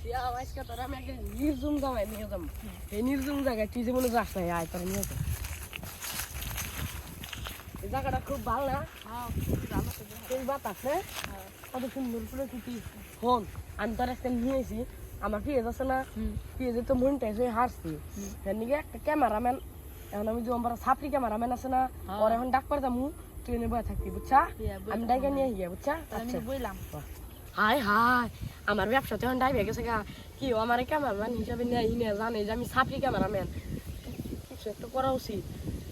আজকে তোর আমি একটা নির্জুম জায়গায় নিয়ে যাব এই নির্জুম জায়গায় তুই যে মনে যাস না আয় তোর নিয়ে যা। এই জায়গাটা খুব ভালো না? এই বাতাস হ্যাঁ? কত সুন্দর প্রকৃতি হন আমি তোর একটা নিয়েছি আমার পিএজ আছে না? পিএজে তো মনটা এসে হারছি। নিকে একটা ক্যামেরাম্যান এখন আমি যে আমার ছাপরি ক্যামেরাম্যান আছে না হ্যাঁ। ওর এখন ডাক পারতাম তুই এনে বয়ে থাকবি বুঝছা? বুঝলাম। আমি ডাইকে নিয়ে গিয়ে বুঝছা? বললাম হাই হাই আমার ব্যবসাতে এখন ডাইবে গেছে গা। কি ও আমার ক্যামেরাম্যান হিসাবে নেই নিয়ে জানে যে আমি সাপরি ক্যামেরাম্যান কিছু একটা করা উচিত।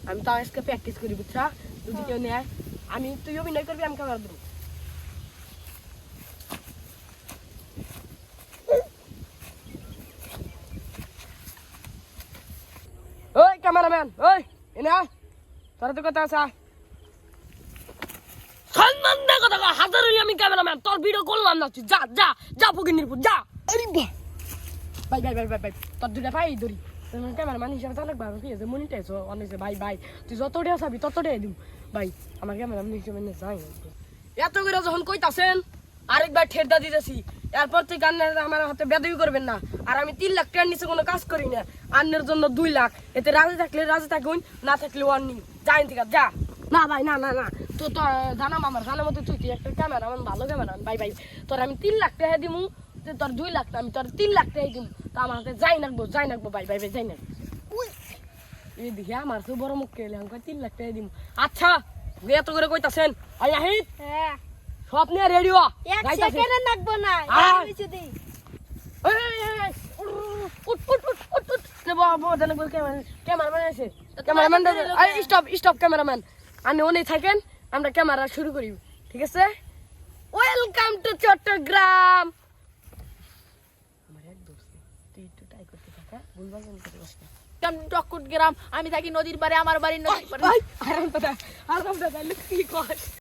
আমি তাও আজকে প্র্যাকটিস করি বুঝছা যদি কেউ নেয় আমি তুই অভিনয় করবি আমি ক্যামেরা দেবো ওই ক্যামেরাম্যান ওই এনে তোরা তো কথা আছে? ক্যামেরাম্যান তোর ভিডিও করলাম না তুই। যা যা যা ফকির যা। আরে বাহ। ভাই ভাই ভাই ভাই ভাই তোর দুটা ভাই ধরি। ক্যামেরাম্যান হিসাবে তো অনেক ভালো ঠিক আছে মনিটাইজ অনেক ভাই ভাই তুই যত টাকা চাবি তত দিম ভাই আমার ক্যামেরাম্যান হিসাবে নিয়ে যাই। এত করে যখন কইতাছেন আরেকবার ঠেরদা দিতেছি। এরপর থেকে আন্নের আমার হাতে বেদবি করবেন না। আর আমি তিন লাখ টাকার নিচে কোনো কাজ করি না। আন্নের জন্য দুই লাখ। এতে রাজি থাকলে রাজি থাকুন না থাকলে ওয়ার্নিং যাই থেকে যা। না ভাই না না না। তো তো জানাম আমার জানার মতো তুই তুই একটা ক্যামেরা আমার ভালো ক্যামেরা ভাই ভাই তোর আমি তিন লাখ টাকা দিমু তোর দুই লাখ আমি তোর তিন লাখ টাকা দিম। তো আমার হাতে যাই নাকবো যাই নাকবো ভাই ভাই ভাই যাই না এই দেখি আমার তো বড় মুখ কেলে আমাকে তিন লাখ টাকা দিম। আচ্ছা এত করে কইতাছেন আই আহিত। হ্যাঁ। সব নিয়ে রেডি হ। এক গাইতাছি। সেকেন্ডে নাকবো না আয়। কিছু দিই ক্যামেরাম্যান আছে। ক্যামেরাম্যান আরে, স্টপ, স্টপ, ক্যামেরাম্যান। আপনি ওনে থাকেন, আমরা ক্যামেরা শুরু করি ঠিক আছে? ওয়েলকাম টু চট্টগ্রাম আমি থাকি নদীর পারে আমার বাড়ি নদীর পারে